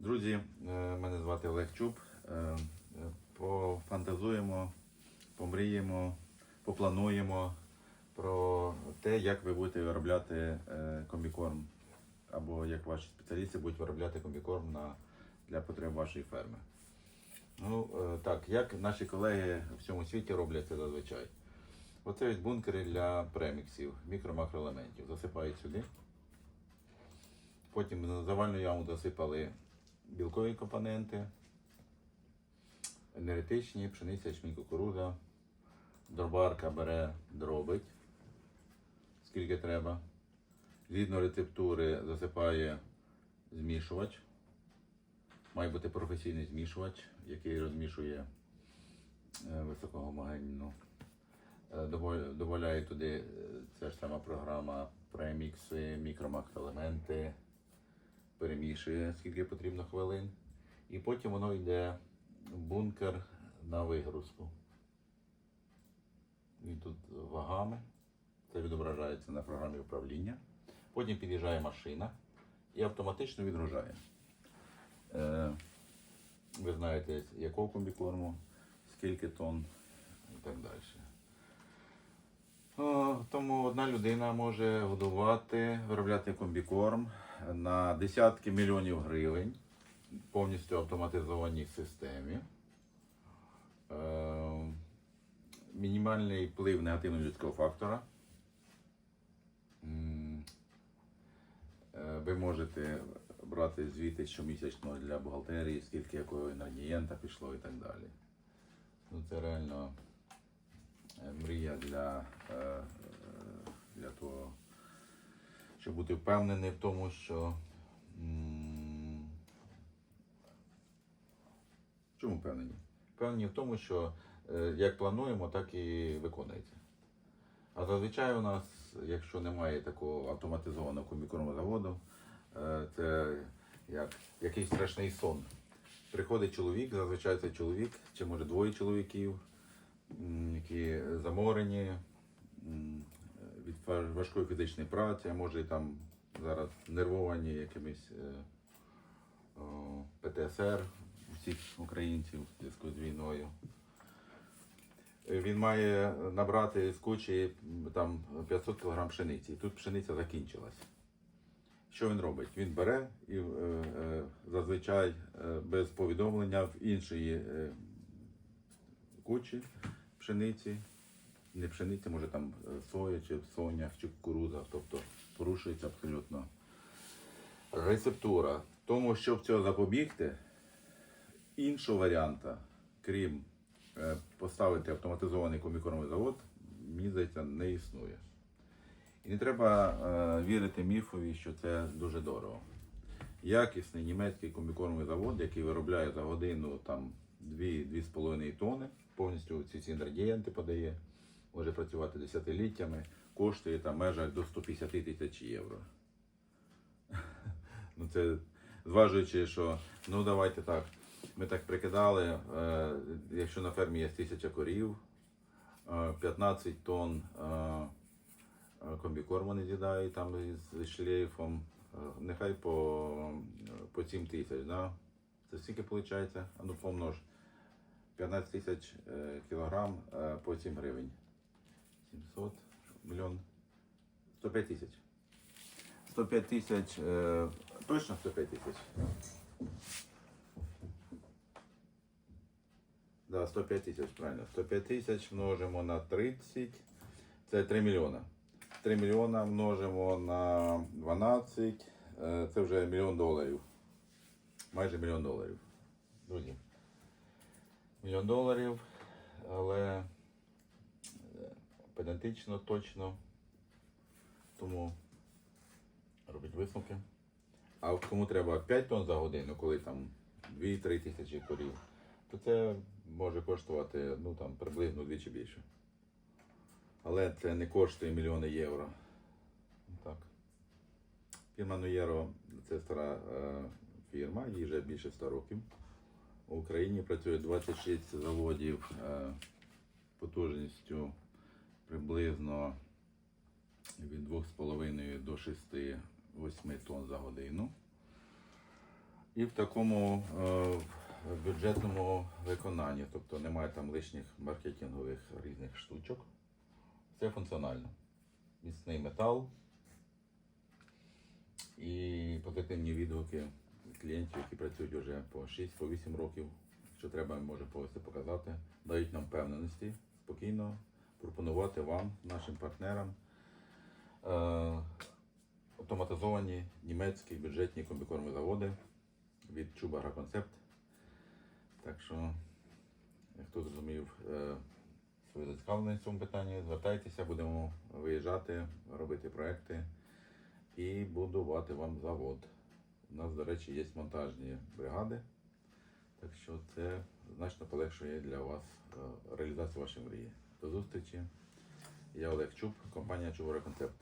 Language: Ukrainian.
Друзі, е, мене звати Олег Чуб. Е, е, Пофантазуємо, помріємо, поплануємо про те, як ви будете виробляти комбікорм, або як ваші спеціалісти будуть виробляти комбікорм на, для потреб вашої ферми. Ну, так, як наші колеги в всьому світі роблять це зазвичай? Оце ось бункери для преміксів, мікро-макроелементів. Засипають сюди. Потім на завальну яму засипали білкові компоненти, енергетичні, пшениця, ячмінь, кукурудза. Дробарка бере, дробить, скільки треба. Згідно рецептури засипає змішувач. Має бути професійний змішувач, який розмішує е, високогомогенну. Е, Додає туди е, ця ж сама програма премікси, мікромакроелементи, перемішує скільки потрібно хвилин. І потім воно йде в бункер на вигрузку. Він тут вагами. Це відображається на програмі управління. Потім під'їжджає машина і автоматично відгружає. Е, ви знаєте, якого комбікорму, скільки тонн і так далі. Тому одна людина може годувати, виробляти комбікорм на десятки мільйонів гривень повністю автоматизованій системі. Е, Мінімальний вплив негативного людського фактора. Е, Ви можете брати звіти щомісячно для бухгалтерії, скільки якого інгредієнта пішло і так далі. Ну, це реально е, мрія для, для того, щоб бути впевнений в тому, що. Чому впевнені? Впевнені в тому, що е, як плануємо, так і виконується. А зазвичай у нас, якщо немає такого автоматизованого комбікормового заводу, е, це як якийсь страшний сон. Приходить чоловік, зазвичай це чоловік, чи може двоє чоловіків, які заморені важкої фізичної праці, а може там зараз нервовані якимись е, ПТСР всіх українців в зв'язку з війною. Е, Він має набрати з кучі там 500 кг пшениці. Тут пшениця закінчилась. Що він робить? Він бере і е, зазвичай без повідомлення в іншої кучі пшениці, не пшениці, може там е, соя, чи соня, чи кукурудза, тобто порушується абсолютно рецептура. Тому, щоб цього запобігти, іншого варіанта, крім е, поставити автоматизований комбікормовий завод, мені здається, не існує. І не треба е, вірити міфові, що це дуже дорого. Якісний німецький комбікормовий завод, який виробляє за годину там 2-2,5 тонни, повністю ці ці інгредієнти подає, може працювати десятиліттями, коштує там в межах до 150 тисяч євро. Ну це зважуючи, що ну давайте так. Ми так прикидали, е, якщо на фермі є тисяча корів, е, 15 тонн е, е, комбікорму не з'їдають там із шлейфом, е, нехай по, по 7 тисяч. Да? Це скільки виходить? А ну помнож. 15 тисяч е, кілограм е, по 7 гривень. 700 мільйон. 105 тисяч. 105 тисяч, е, точно 105 тисяч? Да, 105 тисяч, правильно. 105 тисяч множимо на 30, це 3 мільйона. 3 мільйона множимо на 12, е, це вже мільйон доларів. Майже мільйон доларів. Друзі. Мільйон доларів, але педантично, точно. Тому робить висновки. А кому треба 5 тонн за годину, коли там 2-3 тисячі корів, то це може коштувати ну, там, приблизно вдвічі більше. Але це не коштує мільйони євро. Так. Фірма Нуєро це стара е, фірма, їй вже більше 100 років. У Україні працює 26 заводів е, потужністю приблизно від 2,5 до 6-8 тонн за годину. І в такому е, в бюджетному виконанні, тобто немає там лишніх маркетингових різних штучок. Все функціонально. Міцний метал і позитивні відгуки клієнтів, які працюють вже по 6-8 років. Що треба, може повести показати. Дають нам впевненості спокійно пропонувати вам, нашим партнерам, е, автоматизовані німецькі бюджетні комбікормові заводи від Чубара Концепт. Так що, хто зрозумів е, свою зацікавленість в цьому питанні, звертайтеся, будемо виїжджати, робити проекти і будувати вам завод. У нас, до речі, є монтажні бригади, так що це значно полегшує для вас е, реалізацію вашої мрії. До зустрічі. Я Олег Чуб, компанія Чубора Концепт.